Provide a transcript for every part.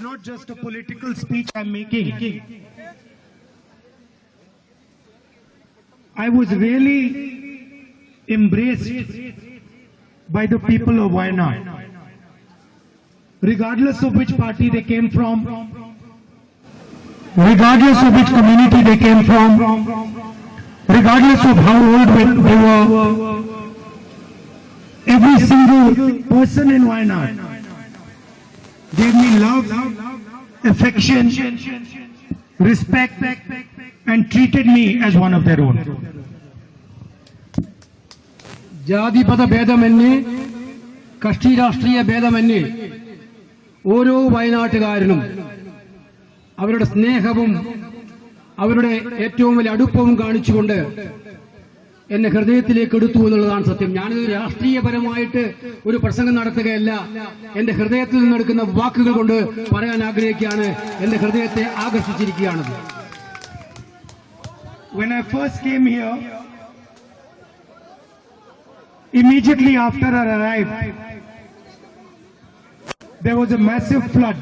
not just a political speech I'm making. I was really embraced by the people of Wayanad. Regardless of which party they came from, regardless of which community they came from, regardless of how old they were, every single person in Wayanad gave me love, affection, respect, and treated me as one of their own. ജാതിപഥ ഭേദമന്യേ കക്ഷി രാഷ്ട്രീയ ഭേദമന്യേ ഓരോ വയനാട്ടുകാരനും അവരുടെ സ്നേഹവും അവരുടെ ഏറ്റവും വലിയ അടുപ്പവും കാണിച്ചുകൊണ്ട് എന്നെ ഹൃദയത്തിലേക്ക് എടുത്തു എന്നുള്ളതാണ് സത്യം ഞാനിത് രാഷ്ട്രീയപരമായിട്ട് ഒരു പ്രസംഗം നടത്തുകയല്ല എന്റെ ഹൃദയത്തിൽ നിന്നെടുക്കുന്ന വാക്കുകൾ കൊണ്ട് പറയാൻ ആഗ്രഹിക്കുകയാണ് എന്റെ ഹൃദയത്തെ ആകർഷിച്ചിരിക്കുകയാണത് When I first came here, immediately after I arrived, there was a massive flood.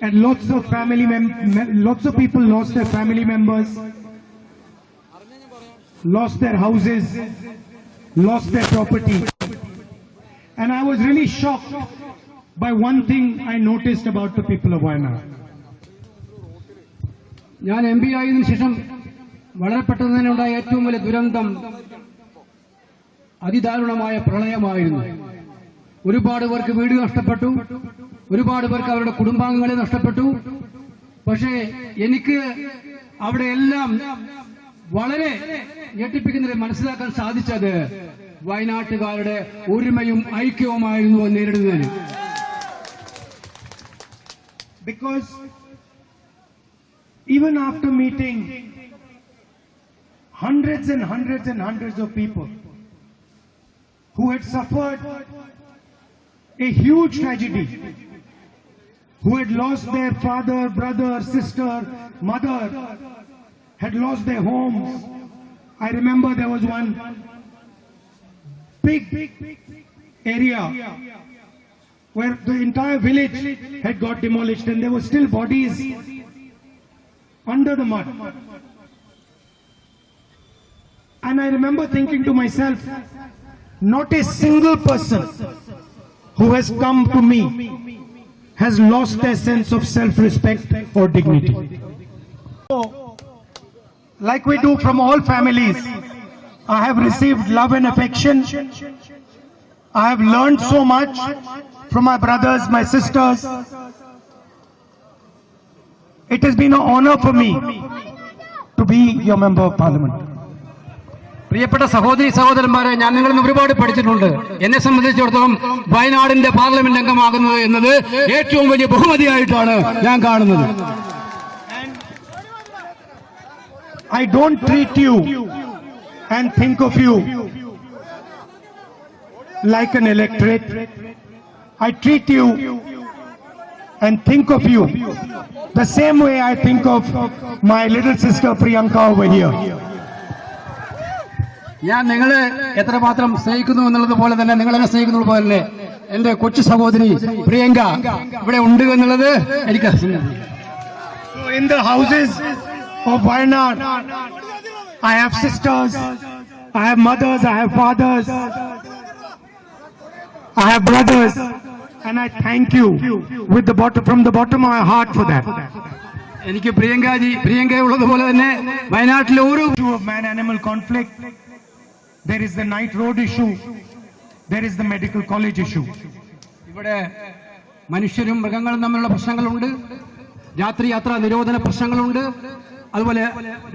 And lots of family mem- me- lots of people lost their family members, Lost their houses, lost their property. And I was really shocked by one thing I noticed about the people of Wayanad. ഞാൻ M P ആയതിനു ശേഷം വളരെ പെട്ടെന്ന് തന്നെ ഉണ്ടായ ഏറ്റവും വലിയ ദുരന്തം അതിദാരുണമായ പ്രളയമായിരുന്നു ഒരുപാട് പേർക്ക് വീട് നഷ്ടപ്പെട്ടു ഒരുപാട് പേർക്ക് അവരുടെ കുടുംബാംഗങ്ങളെ നഷ്ടപ്പെട്ടു പക്ഷേ എനിക്ക് അവിടെ എല്ലാം വളരെ ഞെട്ടിപ്പിക്കുന്നതിൽ മനസ്സിലാക്കാൻ സാധിച്ചത് വയനാട്ടുകാരുടെ ഒരുമയും ഐക്യവുമായിരുന്നു അത് നേരിടുന്നതിന് Because even after meeting hundreds and hundreds and hundreds of people who had suffered a huge tragedy, who had lost their father, brother, sister, mother, had lost their homes. I remember there was one big area where the entire village had got demolished and there were still bodies under the mud. And I remember thinking to myself, not a single person who has come to me has lost their sense of self-respect or dignity. Like we do from all families, I have received love and affection. I have learned so much from my brothers, my sisters. It has been an honor for me to be your member of parliament. പ്രിയപ്പെട്ട സഹോദരി സഹോദരന്മാരെ ഞാൻ നിങ്ങളിൽ നിന്ന് ഒരുപാട് പഠിച്ചിട്ടുണ്ട് എന്നെ സംബന്ധിച്ചിടത്തോളം വയനാടിന്റെ പാർലമെന്റ് അംഗമാകുന്നത് എന്നത് ഏറ്റവും വലിയ ബഹുമതിയായിട്ടാണ് ഞാൻ കാണുന്നത് I don't treat you and think of you like an electorate. I treat you and think of you the same way I think of my little sister Priyanka over here. ഞാൻ നിങ്ങളെ എത്രമാത്രം സ്നേഹിക്കുന്നു എന്നുള്ളത് പോലെ തന്നെ നിങ്ങളെന്നെ സ്നേഹിക്കുന്നത് പോലെ തന്നെ എന്റെ കൊച്ചു സഹോദരി പ്രിയങ്ക ഇവിടെ ഉണ്ട് എന്നുള്ളത് എനിക്ക് So in the houses of Wayanad, I have sisters, I have mothers, I have fathers, I have brothers, and I thank you with the bottom, from the bottom of my heart for that. എനിക്ക് പ്രിയങ്കാജി പ്രിയങ്ക ഉള്ളതുപോലെ തന്നെ വയനാട്ടിലെ ഓരോ issue of man-animal conflict. There is the night road issue. There is the medical college issue. ഇവിടെ മനുഷ്യരും മൃഗങ്ങളും തമ്മിലുള്ള പ്രശ്നങ്ങളുണ്ട് രാത്രി യാത്രാ നിരോധന പ്രശ്നങ്ങളുണ്ട് അതുപോലെ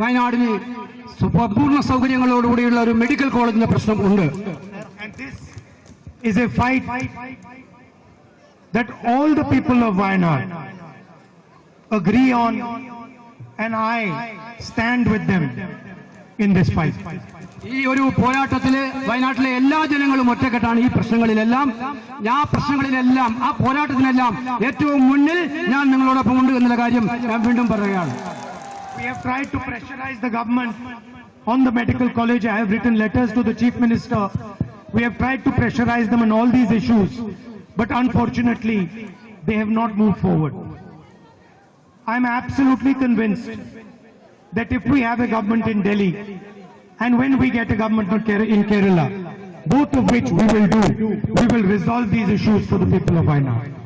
വയനാടിന് പൂർണ സൗകര്യങ്ങളോടുകൂടിയുള്ള ഒരു മെഡിക്കൽ കോളേജിന്റെ പ്രശ്നം ഉണ്ട് this is a fight that all the people of Wayanad agree on and I stand with them in this fight. ഈ ഒരു പോരാട്ടത്തിൽ വയനാട്ടിലെ എല്ലാ ജനങ്ങളും ഒറ്റക്കെട്ടാണ് ഈ പ്രശ്നങ്ങളിലെല്ലാം. ആ പ്രശ്നങ്ങളിലെല്ലാം ആ പോരാട്ടത്തിനെല്ലാം ഏറ്റവും മുന്നിൽ ഞാൻ നിങ്ങളോടൊപ്പം ഉണ്ട് എന്നുള്ള കാര്യം ഞാൻ വീണ്ടും പറയുകയാണ്. We have tried to pressurize the government on the medical college. I have written letters to the chief minister. We have tried to pressurize them on all these issues. But unfortunately, they have not moved forward. I'm absolutely convinced that if we have a government in Delhi and when we get a government in Kerala, both of which we will do, we will resolve these issues for the people of Wayanad.